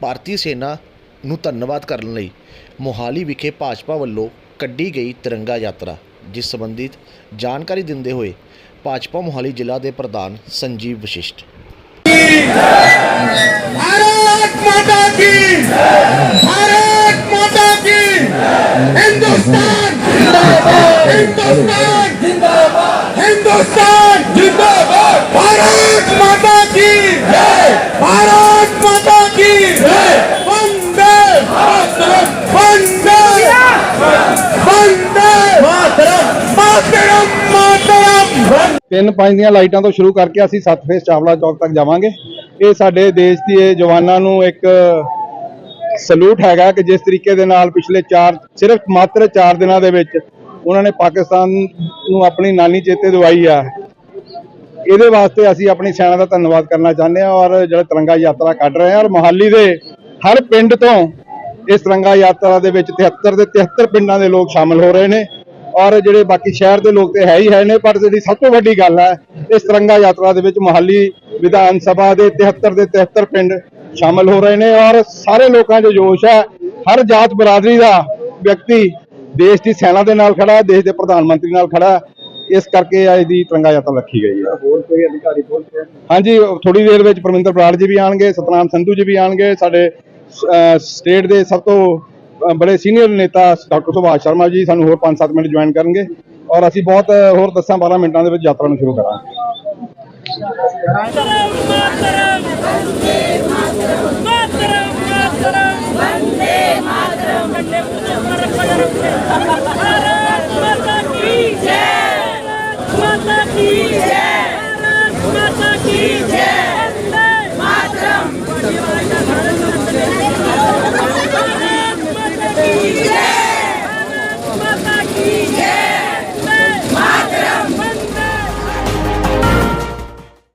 ਭਾਰਤੀ ਸੈਨਾ ਨੂੰ ਧੰਨਵਾਦ ਕਰਨ ਲਈ ਮੋਹਾਲੀ ਵਿਖੇ ਭਾਜਪਾ ਵੱਲੋਂ ਕੱਢੀ ਗਈ ਤਿਰੰਗਾ ਯਾਤਰਾ, ਜਿਸ ਸੰਬੰਧਿਤ ਜਾਣਕਾਰੀ ਦਿੰਦੇ ਹੋਏ ਭਾਜਪਾ ਮੋਹਾਲੀ ਜ਼ਿਲ੍ਹਾ ਦੇ ਪ੍ਰਧਾਨ ਸੰਜੀਵ ਵਸ਼ਿਸ਼ਟ। ਹਿੰਦੁਸਤਾਨ ਜਿੰਦਾਬਾਦ। ਹਿੰਦੁਸਤਾਨ ਜਿੰਦਾਬਾਦ। ਭਾਰਤ ਮਾਤਾ ਤਿੰਨ ਪੰਜ ਦੀਆਂ ਲਾਈਟਾਂ ਤੋਂ ਸ਼ੁਰੂ ਕਰਕੇ ਅਸੀਂ ਸੱਤ ਫੇਸ ਚਾਵਲਾ ਚੌਕ ਤੱਕ ਜਾਵਾਂਗੇ। ਇਹ ਸਾਡੇ ਦੇਸ਼ ਦੀ ਇਹ ਜਵਾਨਾਂ ਨੂੰ ਇੱਕ ਸਲੂਟ ਹੈਗਾ ਕਿ ਜਿਸ ਤਰੀਕੇ ਦੇ ਨਾਲ ਪਿਛਲੇ ਚਾਰ, ਸਿਰਫ ਮਾਤਰ ਚਾਰ ਦਿਨਾਂ ਦੇ ਵਿੱਚ ਉਹਨਾਂ ਨੇ ਪਾਕਿਸਤਾਨ ਨੂੰ ਆਪਣੀ ਨਾਨੀ ਚੇਤੇ ਦਵਾਈ ਆ। ਇਹਦੇ ਵਾਸਤੇ ਅਸੀਂ ਆਪਣੀ ਸੈਨਾ ਦਾ ਧੰਨਵਾਦ ਕਰਨਾ ਚਾਹੁੰਦੇ ਹਾਂ ਔਰ ਜਿਹੜਾ ਤਿਰੰਗਾ ਯਾਤਰਾ ਕੱਢ ਰਹੇ ਹਾਂ ਔਰ ਮੋਹਾਲੀ ਦੇ ਹਰ ਪਿੰਡ ਤੋਂ ਇਸ ਤਿਰੰਗਾ ਯਾਤਰਾ ਦੇ ਵਿੱਚ 73 ਦੇ 73 ਪਿੰਡਾਂ ਦੇ ਲੋਕ ਸ਼ਾਮਲ ਹੋ ਰਹੇ ਨੇ। ਔਰ ਜਿਹੜੇ ਬਾਕੀ ਸ਼ਹਿਰ ਦੇ ਲੋਕ ਤੇ ਹੈ ਹੀ ਹੈ ਨੇ ਪਰ ਜਿਹੜੀ ਸਭ ਤੋਂ ਵੱਡੀ ਗੱਲ ਹੈ ਇਸ ਤਿਰੰਗਾ ਯਾਤਰਾ ਦੇ ਵਿੱਚ ਮੋਹਾਲੀ ਵਿਧਾਨ ਸਭਾ ਦੇ 73 ਦੇ 73 ਪਿੰਡ ਸ਼ਾਮਲ ਹੋ ਰਹੇ ਨੇ ਔਰ ਸਾਰੇ ਲੋਕਾਂ 'ਚ ਜੋਸ਼ ਹੈ। ਹਰ ਜਾਤ ਬਰਾਦਰੀ ਦਾ ਵਿਅਕਤੀ ਦੇਸ਼ ਦੀ ਸੈਨਾ ਦੇ ਨਾਲ ਖੜਾ ਹੈ ਦੇਸ਼ ਦੇ ਪ੍ਰਧਾਨ ਮੰਤਰੀ ਨਾਲ ਖੜਾ। ਹੈ ਇਸ ਕਰਕੇ ਅੱਜ ਦੀ ਤਿਰੰਗਾ ਯਾਤਰਾ ਰੱਖੀ ਗਈ ਹੈ। ਹੋਰ ਕੋਈ ਅਧਿਕਾਰੀ ਪਹੁੰਚੇ ਹਾਂਜੀ ਥੋੜੀ ਦੇਰ ਵਿੱਚ ਪਰਮਿੰਦਰ ਬਰਾੜ ਜੀ ਵੀ ਆਣਗੇ ਸਤਨਾਮ ਸੰਧੂ ਜੀ ਵੀ ਆਣਗੇ ਸਾਡੇ ਸਟੇਟ ਦੇ ਸਭ ਤੋਂ ਬੜੇ ਸੀਨੀਅਰ ਨੇਤਾ ਡਾਕਟਰ ਸੁਭਾਸ਼ ਸ਼ਰਮਾ ਜੀ ਸਾਨੂੰ ਹੋਰ 5-7 ਮਿੰਟ ਜੁਆਇਨ ਕਰਨਗੇ ਔਰ ਅਸੀਂ ਬਹੁਤ ਹੋਰ 10-12 ਮਿੰਟਾਂ ਦੇ ਵਿੱਚ ਯਾਤਰਾ ਨੂੰ ਸ਼ੁਰੂ ਕਰਾਂਗੇ। ਮਾਤਰਮ ਮਾਤਰਮ